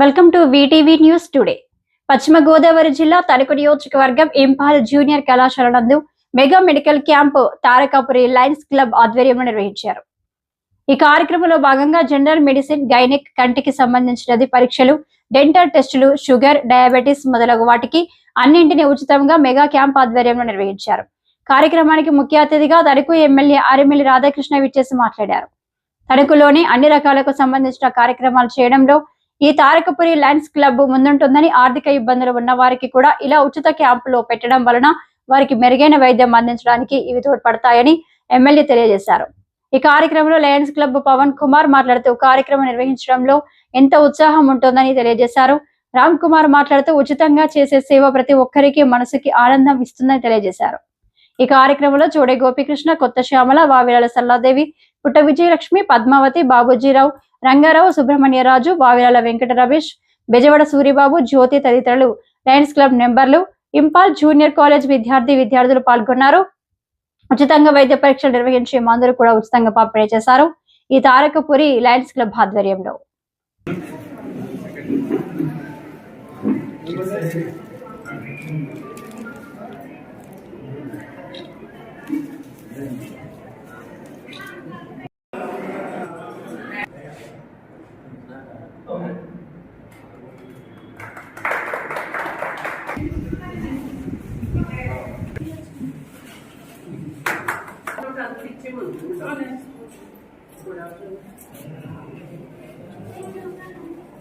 Welcome to VTV news today. Paschima Godavari జిల్లా తణుకు నియోజకవర్గం ఇంపాల్ జూనియర్ కళాశాల నందు mega medical camp Tarakapuri lions club ఆధ్వర్యంలో నిర్వహించారు. ఈ కార్యక్రమంలో భాగంగా జనరల్ మెడిసిన్ గైనిక్ కంటికి సంబంధించినది పరీక్షలు డెంటల్ టెస్టులు షుగర్ డయాబెటీస్ మొదలగు వాటికి అన్నింటినీ ఉచితంగా మెగా క్యాంప్ ఆధ్వర్యంలో నిర్వహించారు. కార్యక్రమానికి ముఖ్య అతిథిగా తణుకు ఎమ్మెల్యే ఆర్ఎమ్మెల్యే రాధాకృష్ణ విచ్చేసి మాట్లాడారు. తణుకులోని అన్ని రకాలకు సంబంధించిన కార్యక్రమాలు చేయడంలో ఈ తారకపురి లయన్స్ క్లబ్ ముందుంటుందని ఆర్థిక ఇబ్బందులు ఉన్న వారికి కూడా ఇలా ఉచిత క్యాంపులో పెట్టడం వలన వారికి మెరుగైన వైద్యం అందించడానికి ఇవి తోడ్పడతాయని ఎమ్మెల్యే తెలియజేశారు. ఈ కార్యక్రమంలో లయన్స్ క్లబ్ పవన్ కుమార్ మాట్లాడుతూ కార్యక్రమం నిర్వహించడంలో ఎంత ఉత్సాహం ఉంటుందని తెలియజేశారు. రామ్ కుమార్ మాట్లాడుతూ ఉచితంగా చేసే సేవ ప్రతి ఒక్కరికి మనసుకి ఆనందం ఇస్తుందని తెలియజేశారు. ఈ కార్యక్రమంలో చూడే గోపికృష్ణ కొత్త శ్యామల వావిలాల సల్లాదేవి పుట్ట విజయలక్ష్మి పద్మావతి బాబుజీరావు రంగారావు సుబ్రహ్మణ్యరాజు వావిలాల వెంకట రమేష్ బెజవాడ సూరిబాబు జ్యోతి తదితరులు లయన్స్ క్లబ్ మెంబర్లు ఇంపాల్ జూనియర్ కాలేజ్ విద్యార్థి విద్యార్థులు పాల్గొన్నారు. ఉచితంగా వైద్య పరీక్షలు నిర్వహించే మందులు కూడా ఉచితంగా పంపిణీ చేశారు. ఈ తారకపురి లయన్స్ క్లబ్ ఆధ్వర్యంలో.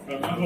Gracias.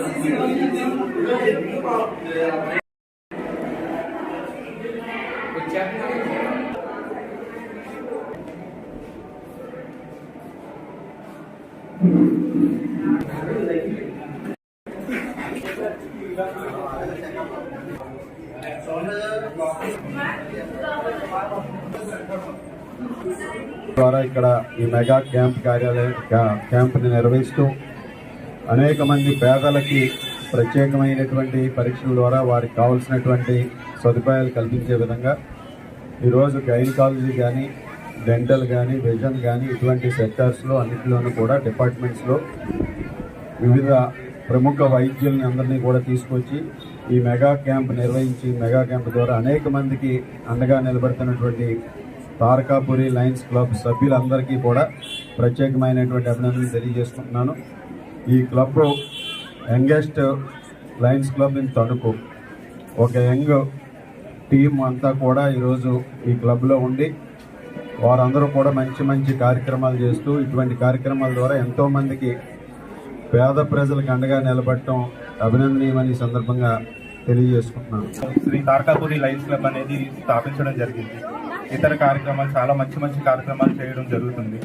ద్వారా ఇక్కడ ఈ మెగా క్యాంప్ కార్యాలయం క్యా- క్యాంప్ని నిర్వహిస్తూ అనేక మంది పేదలకి ప్రత్యేకమైనటువంటి పరీక్షల ద్వారా వారికి కావాల్సినటువంటి సదుపాయాలు కల్పించే విధంగా ఈరోజు గైనకాలజీ కానీ డెంటల్ కానీ విజన్ కానీ ఇటువంటి సెక్టార్స్లో అన్నింటిలోనూ కూడా డిపార్ట్మెంట్స్లో వివిధ ప్రముఖ వైద్యుల్ని అందరినీ కూడా తీసుకొచ్చి ఈ మెగా క్యాంప్ నిర్వహించి మెగా క్యాంప్ ద్వారా అనేక మందికి అండగా నిలబడుతున్నటువంటి తారకాపురి లయన్స్ క్లబ్ సభ్యులందరికీ కూడా ప్రత్యేకమైనటువంటి అభినందనలు తెలియజేసుకుంటున్నాను. ఈ club youngest lions club in Tanuku. ఒక యంగ్ టీం అంతా కూడా ఈరోజు ఈ క్లబ్లో ఉండి వారందరూ కూడా మంచి మంచి కార్యక్రమాలు చేస్తూ ఇటువంటి కార్యక్రమాల ద్వారా ఎంతోమందికి పేద ప్రజలకు అండగా నిలబడటం అభినందనీయమని సందర్భంగా తెలియజేసుకుంటున్నాను. శ్రీ తారకాపూరి లయన్స్ క్లబ్ అనేది స్థాపించడం జరిగింది. ఇతర కార్యక్రమాలు చాలా మంచి మంచి కార్యక్రమాలు చేయడం జరుగుతుంది.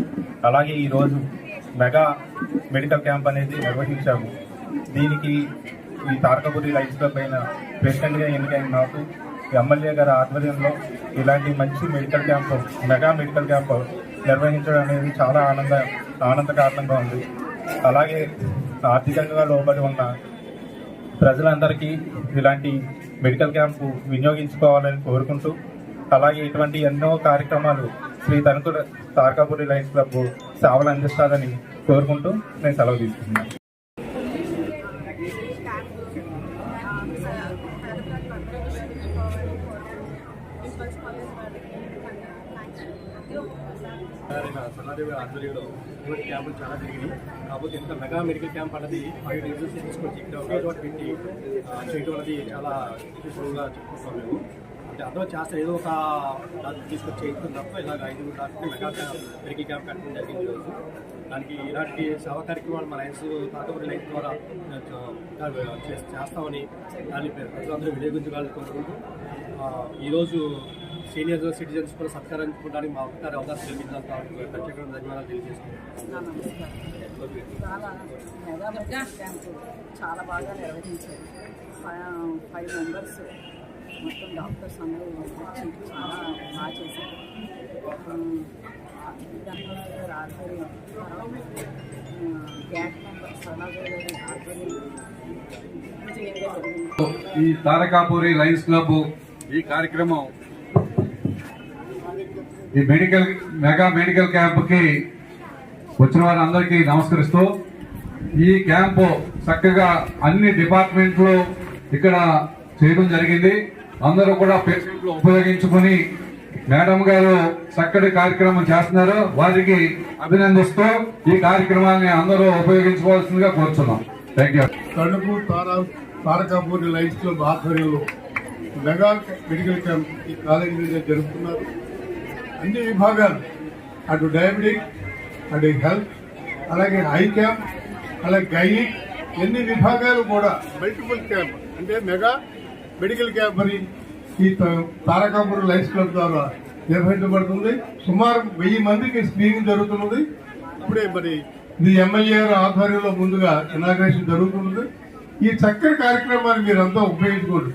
అలాగే ఈరోజు మెగా మెడికల్ క్యాంప్ అనేది నిర్వహించాము. దీనికి ఈ తారకపురి లైఫ్ క్లబ్ అయిన ప్రెసిడెంట్గా ఎన్నికైన నాకు ఎమ్మెల్యే గారి ఆధ్వర్యంలో ఇలాంటి మంచి medical camp mega medical camp నిర్వహించడం అనేది చాలా ఆనంద ఆనందకారణంగా ఉంది. అలాగే ఆర్థికంగా లోబడి ఉన్న ప్రజలందరికీ ఇలాంటి మెడికల్ క్యాంపు వినియోగించుకోవాలని కోరుకుంటూ అలాగే ఇటువంటి ఎన్నో కార్యక్రమాలు శ్రీ తణుకు తారకాపురి లైన్స్ క్లబ్ సేవలు అందిస్తారని కోరుకుంటూ నేను సెలవు తీసుకుంటున్నాను. సన్నాదేవి ఆధ్వర్యంలో ఇటువంటి క్యాంపులు చాలా జరిగినాయి కాకపోతే ఇంత మెగా మెడికల్ క్యాంప్ అనేది ఫైవ్ డేస్ తీసుకొచ్చి ఇక్కడ ఒకే చోట పెట్టి చేయడం అనేది చాలా విశేషంగా చెప్పుకుంటాం మేము అంటే అందరూ చేస్తారు. ఏదో ఒక తీసుకొచ్చి చేయించడం తప్ప ఇలాగ ఐదు డాక్టర్ మెగా క్యాంప్ క్యాంప్ పెట్టడం జరిగింది ఈరోజు దానికి ఇలాంటి సేవా కార్యక్రమాలు మన లైన్స్ తాతపూరి లైన్స్ ద్వారా చేస్తామని దాన్ని ప్రజలందరూ వినియోగించగలని కోరుకుంటూ ఈరోజు సీనియర్ సిటిజన్స్ కూడా సత్కరించుకోవడానికి మా ఒక్కసారి అవకాశం కల్పించినంత ప్రత్యేకమైన ధన్యవాదాలు తెలియజేస్తున్నాం చాలా బాగా నిర్వహించారు. ఫైవ్ మెంబర్స్ మొత్తం డాక్టర్స్ అందరూ వచ్చి చాలా బాగా చేశారు. ఆధ్వర్యం గ్యాట్ మెంబర్స్ అలాగే ఆధ్వర్యం ఈ తారకాపూరి లయన్స్ క్లబ్ ఈ కార్యక్రమం ఈ మెడికల్ మెగా మెడికల్ క్యాంప్కి వచ్చిన వారందరికీ నమస్కరిస్తూ ఈ క్యాంపు చక్కగా అన్ని డిపార్ట్మెంట్లు ఇక్కడ చేయడం జరిగింది. అందరూ కూడా పేషెంట్లు ఉపయోగించుకుని మేడం గారు చక్కటి కార్యక్రమం చేస్తున్నారు. వారికి అభినందిస్తూ ఈ కార్యక్రమాన్ని అందరూ ఉపయోగించుకోవాల్సిందిగా కోరుతున్నాం thank you Tanuku Tara Tarakapuri lions club ఆధ్వర్యంలో మెగా మెడికల్ క్యాంప్ ఈ కాలేజీ మీద జరుపుతున్నారు అన్ని విభాగాలు అటు డయాబెటిక్ అటు హెల్త్ అలాగే ఐ క్యాంప్ అలాగే గైనిక్ ఎన్ని విభాగాలు కూడా మల్టిపుల్ క్యాంప్ అంటే మెగా మెడికల్ క్యాంప్ అని ఈ తారకాపురం తారకాపూర్ లైన్స్ క్లబ్ ద్వారా నిర్వహించబడుతుంది. సుమారు వెయ్యి మందికి స్క్రీనింగ్ జరుగుతున్నది. ఇప్పుడే మరి ఇది ఎమ్మెల్యే గారి ఆధ్వర్యంలో ముందుగా ఇనాగ్రేషన్ జరుగుతున్నది. ఈ చక్కని కార్యక్రమాన్ని మీరంతా ఉపయోగించుకోండి.